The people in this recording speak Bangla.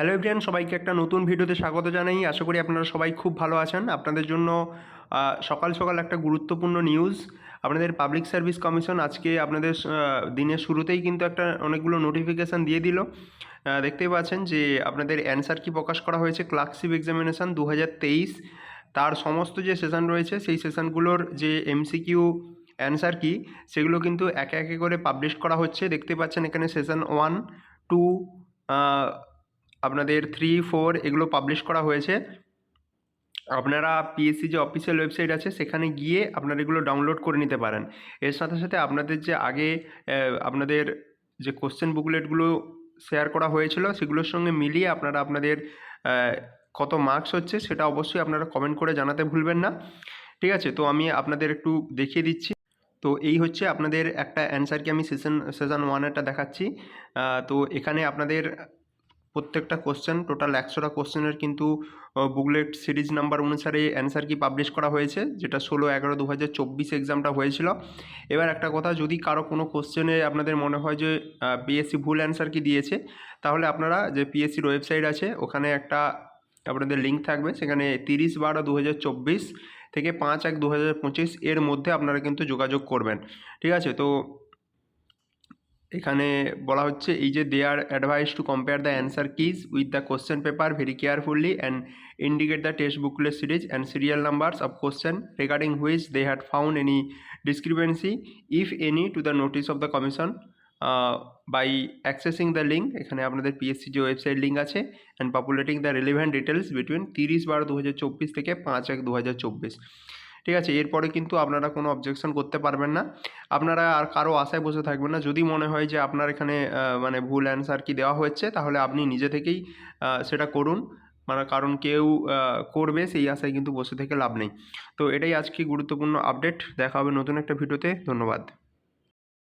হ্যালো এভরিয়ান সবাইকে একটা নতুন ভিডিওতে স্বাগত জানাই। আশা করি আপনারা সবাই খুব ভালো আছেন। আপনাদের জন্য সকাল সকাল একটা গুরুত্বপূর্ণ নিউজ আপনাদের পাবলিক সার্ভিস কমিশন আজকে আপনাদের দিনের শুরুতেই কিন্তু একটা অনেকগুলো নোটিফিকেশান দিয়ে দিল। দেখতেই পাচ্ছেন যে আপনাদের অ্যান্সার কি প্রকাশ করা হয়েছে? ক্লার্কশিপ এক্সামিনেশান দু হাজার তেইশ। তার সমস্ত যে সেশন রয়েছে, সেই সেশনগুলোর যে এমসিকিউ অ্যান্সার কি, সেগুলো কিন্তু একে একে করে পাবলিশ করা হচ্ছে। দেখতে পাচ্ছেন এখানে সেশন ওয়ান টু আপনাদের থ্রি ফোর এগুলো পাবলিশ করা হয়েছে। আপনারা পিএসসি যে অফিসিয়াল ওয়েবসাইট আছে, সেখানে গিয়ে আপনারা এগুলো ডাউনলোড করে নিতে পারেন। এর সাথে সাথে আপনাদের যে আগে আপনাদের যে কোশ্চেন বুকলেটগুলো শেয়ার করা হয়েছিল, সেগুলোর সঙ্গে মিলিয়ে আপনারা আপনাদের কত মার্কস হচ্ছে, সেটা অবশ্যই আপনারা কমেন্ট করে জানাতে ভুলবেন না। ঠিক আছে? তো আমি আপনাদের একটু দেখিয়ে দিচ্ছি। তো এই হচ্ছে আপনাদের একটা অ্যান্সার কি আমি সেশন সেশন ওয়ানেরটা দেখাচ্ছি। তো এখানে আপনাদের প্রত্যেকটা কোশ্চেন টোটাল একশোটা কোশ্চেনের কিন্তু বুকলেট সিরিজ নাম্বার অনুসারে অ্যান্সার কি পাবলিশ করা হয়েছে? যেটা ষোলো, এগারো দু হাজার চব্বিশ এক্সামটা হয়েছিল। এবার একটা কথা, যদি কারও কোনো কোশ্চেনে আপনাদের মনে হয় যে পিএসসি ভুল অ্যান্সার কি দিয়েছে, তাহলে আপনারা যে পিএসসির ওয়েবসাইট আছে, ওখানে একটা আপনাদের লিঙ্ক থাকবে। সেখানে তিরিশ বারো দু হাজার চব্বিশ থেকে পাঁচ এক দু হাজার পঁচিশ এর মধ্যে আপনারা কিন্তু যোগাযোগ করবেন। ঠিক আছে? তো এখানে বলা হচ্ছে, এই যে they are advised to compare the answer keys with the question paper very carefully and indicate the text booklet series and serial numbers of question regarding which they had found any discrepancy if any to the notice of the commission by accessing the link এখানে আপনাদের পিএসসি যে ওয়েবসাইট লিঙ্ক আছে and populating the relevant details between তিরিশ বারো দু হাজার চব্বিশ থেকে পাঁচ এক দু হাজার চব্বিশ। ঠিক আছে? এরপরে কিন্তু আপনারা কোনো অবজেকশন করতে পারবেন না। আপনারা আর কারও আশায় বসে থাকবেন না। যদি মনে হয় যে আপনার এখানে মানে ভুল অ্যান্সার কি দেওয়া হচ্ছে তাহলে আপনি নিজে থেকেই সেটা করুন। মানে কারণ কেউ করবে, সেই আশায় কিন্তু বসে থেকে লাভ নেই। তো এটাই আজকে গুরুত্বপূর্ণ আপডেট দেখা হবে নতুন একটা ভিডিওতে ধন্যবাদ।